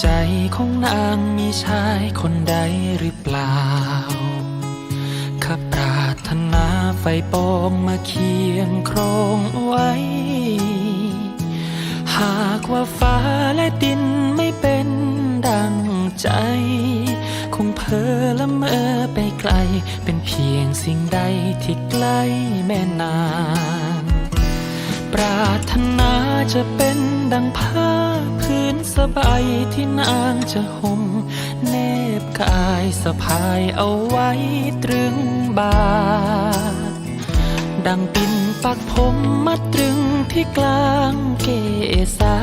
ใจของนางมีชายคนใดหรือเปล่า ข้าปรารถนาไฟปองมาเคียงครองไว้ หากว่าฟ้าและดินไม่เป็นดังใจ คงเพ้อละเมอไปไกล เป็นเพียงสิ่งใดที่ใกล้แม่นาง ปรารถนาจะเป็นดังผ้าพ นสบายที่นางจะห่มแนบกายสะพายเอาไว้ตรึงบา ดังปิ่นปักผมมัดตรึงที่กลางเกษา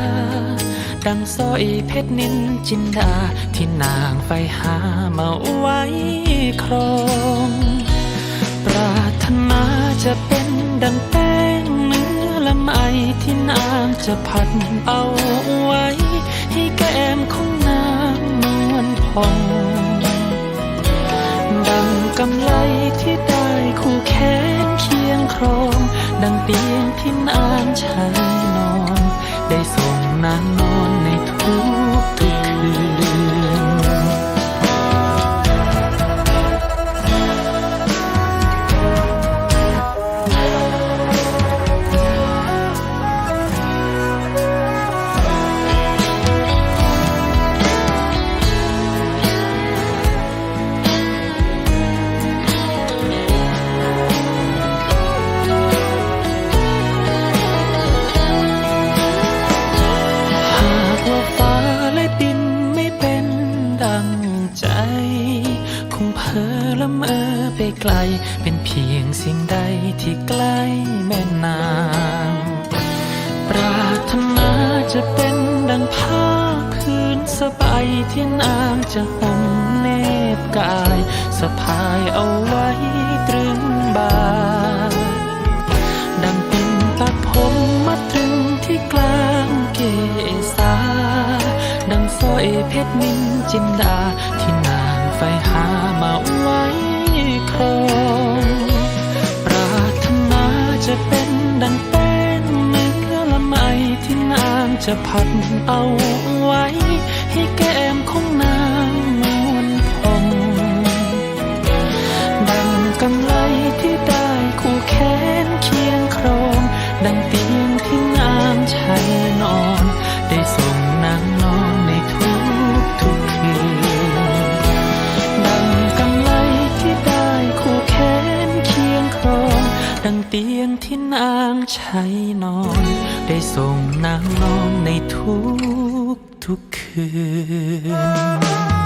ดังสร้อยเพชรนินจินดา ที่นางไฟหามาไว้ครอง ปรารถนาจะเป็นดังแป้งเนื้อละไมที่นางจะพัดเอาไว้ พอง ดังกำไลที่ได้คู่แขนเคียงครอง ดังเตียงที่นางใช้นอน ได้ส่งนางนอนในทุก คงเพ้อละเมอไปไกล เป็นเพียงสิ่งใดที่ใกล้แม่นางปรารถนาจะเป็นดังผ้าพื้นสบายที่นางจะห่มเนบกาย สะพายเอาไว้ตรึงบาดังปิ่นปักผมมัดตรึงที่กลางเกษาดังสร้อยเพชรนินจินดาที่ ไฟหามาไว้ครองปรารถนาจะเป็นดังเป้นเนื้อละไมที่นางจะพัดเอาไว้ ให้แก้มของนางมวนพองดังกำไลที่ ดังเตียงที่นางใช้นอน ได้ส่งนางนอนในทุกทุกคืน